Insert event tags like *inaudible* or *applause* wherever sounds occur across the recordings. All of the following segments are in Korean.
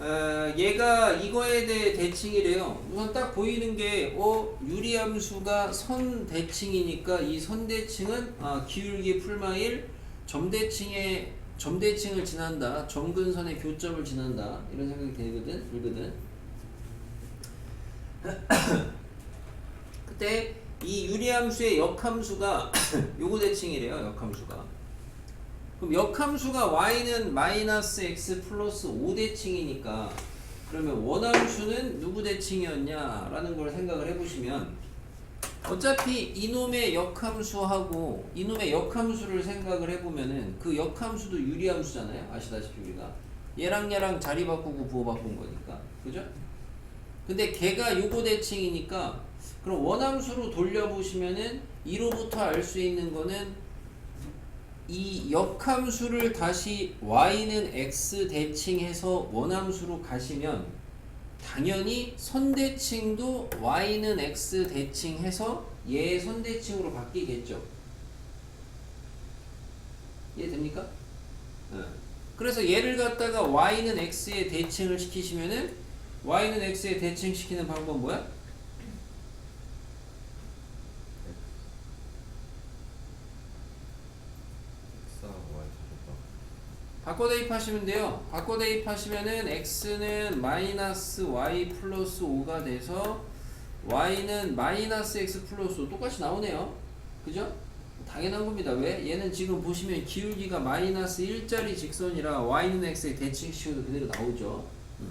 어, 얘가 이거에 대해 대칭이래요. 우선 딱 보이는 게, 어, 유리함수가 선 대칭이니까 이 선 대칭은 아, 기울기 풀마일 점대칭의 점대칭을 지난다. 점근선의 교점을 지난다. 이런 생각이 되거든, 들거든. *coughs* 그때 이 유리함수의 역함수가 *coughs* 요거 대칭이래요. 역함수가. 그럼 역함수가 y는 마이너스 x 플러스 5 대칭이니까 그러면 원함수는 누구 대칭이었냐 라는 걸 생각을 해보시면 어차피 이놈의 역함수하고 이놈의 역함수를 생각을 해보면은 그 역함수도 유리함수잖아요. 아시다시피 우리가 얘랑 얘랑 자리 바꾸고 부호 바꾼 거니까. 그죠? 근데 걔가 요거 대칭이니까 그럼 원함수로 돌려보시면은 이로부터 알 수 있는 거는 이 역함수를 다시 y는 x 대칭해서 원함수로 가시면 당연히 선대칭도 y는 x 대칭해서 얘 선대칭으로 바뀌겠죠. 이해됩니까? 어. 그래서 얘를 갖다가 y는 x에 대칭을 시키시면은 y는 x에 대칭시키는 방법 뭐야? X하고 Y 잡혔다. 바꿔 대입하시면 돼요. 바꿔 대입하시면은 x는 마이너스 y 플러스 5가 돼서 y는 마이너스 x 플러스 5 똑같이 나오네요. 그죠? 당연한 겁니다. 왜? 얘는 지금 보시면 기울기가 마이너스 1짜리 직선이라 y는 x에 대칭시켜도 그대로 나오죠. 음.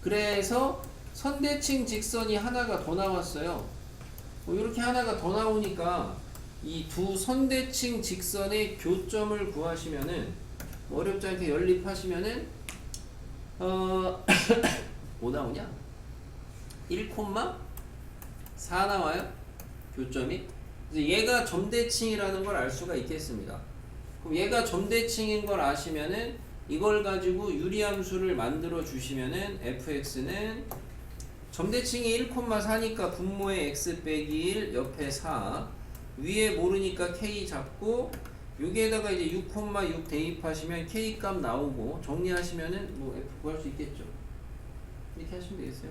그래서 선대칭 직선이 하나가 더 나왔어요. 뭐 이렇게 하나가 더 나오니까 이 두 선대칭 직선의 교점을 구하시면은 뭐 어렵지 않게 연립하시면은 어, *coughs* 뭐 나오냐? 1콤마 4 나와요. 교점이. 그래서 얘가 점대칭이라는 걸 알 수가 있겠습니다. 그럼 얘가 점대칭인 걸 아시면은 이걸 가지고 유리함수를 만들어 주시면은 fx는 점대칭이 1,4니까 분모에 x 빼기 1 옆에 4 위에 모르니까 k 잡고 여기에다가 이제 6,6 대입하시면 k 값 나오고 정리하시면은 뭐 f 구할 수 있겠죠. 이렇게 하시면 되겠어요.